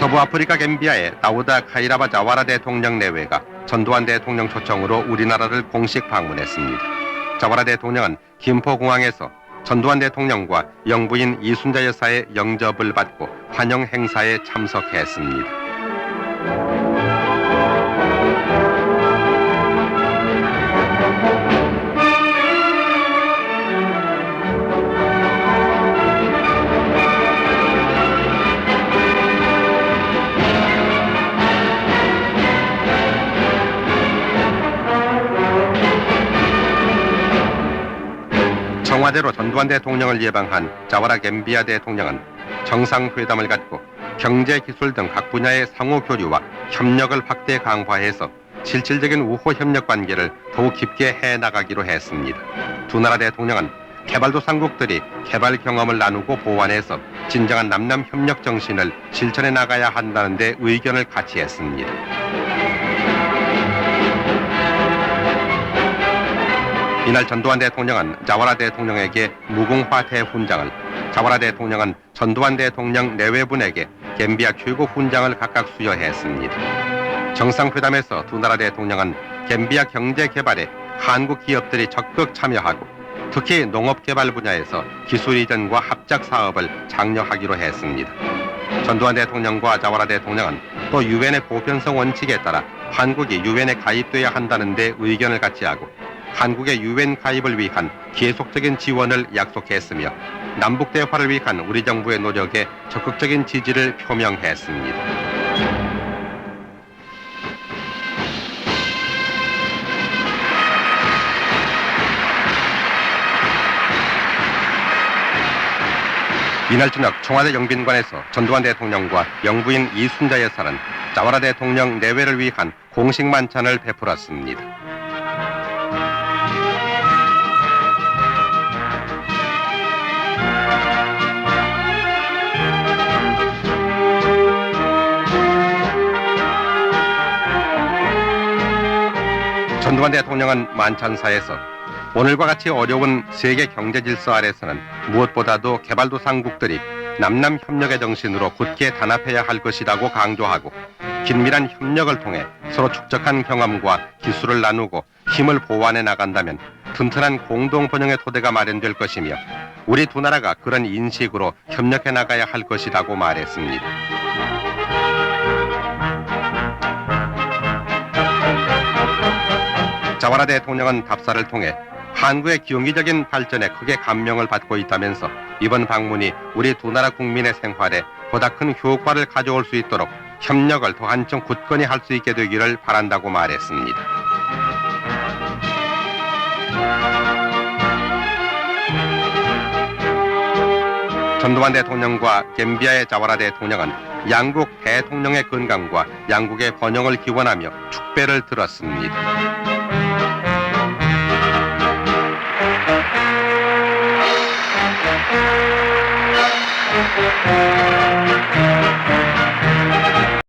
서부 아프리카 갬비아의 다우다 카이라바 자와라 대통령 내외가 전두환 대통령 초청으로 우리나라를 공식 방문했습니다. 자와라 대통령은 김포공항에서 전두환 대통령과 영부인 이순자 여사의 영접을 받고 환영 행사에 참석했습니다. 청와대로 전두환 대통령을 예방한 자와라 갬비아 대통령은 정상회담을 갖고 경제 기술 등 각 분야의 상호 교류와 협력을 확대 강화해서 실질적인 우호 협력 관계를 더욱 깊게 해 나가기로 했습니다. 두 나라 대통령은 개발도상국들이 개발 경험을 나누고 보완해서 진정한 남남 협력 정신을 실천해 나가야 한다는 데 의견을 같이 했습니다. 이날 전두환 대통령은 자와라 대통령에게 무궁화대 훈장을, 자와라 대통령은 전두환 대통령 내외분에게 갬비아 최고 훈장을 각각 수여했습니다. 정상회담에서 두 나라 대통령은 갬비아 경제 개발에 한국 기업들이 적극 참여하고 특히 농업 개발 분야에서 기술 이전과 합작 사업을 장려하기로 했습니다. 전두환 대통령과 자와라 대통령은 또 유엔의 보편성 원칙에 따라 한국이 유엔에 가입돼야 한다는 데 의견을 같이 하고 한국의 유엔 가입을 위한 계속적인 지원을 약속했으며 남북 대화를 위한 우리 정부의 노력에 적극적인 지지를 표명했습니다. 이날 저녁 청와대 영빈관에서 전두환 대통령과 영부인 이순자 여사는 자와라 대통령 내외를 위한 공식 만찬을 베풀었습니다. 전두환 대통령은 만찬사에서 오늘과 같이 어려운 세계 경제 질서 아래서는 무엇보다도 개발도상국들이 남남 협력의 정신으로 굳게 단합해야 할 것이라고 강조하고 긴밀한 협력을 통해 서로 축적한 경험과 기술을 나누고 힘을 보완해 나간다면 튼튼한 공동 번영의 토대가 마련될 것이며 우리 두 나라가 그런 인식으로 협력해 나가야 할 것이라고 말했습니다. 자와라 대통령은 답사를 통해 한국의 경기적인 발전에 크게 감명을 받고 있다면서 이번 방문이 우리 두 나라 국민의 생활에 보다 큰 효과를 가져올 수 있도록 협력을 더 한층 굳건히 할 수 있게 되기를 바란다고 말했습니다. 전두환 대통령과 갬비아의 자와라 대통령은 양국 대통령의 건강과 양국의 번영을 기원하며 축배를 들었습니다.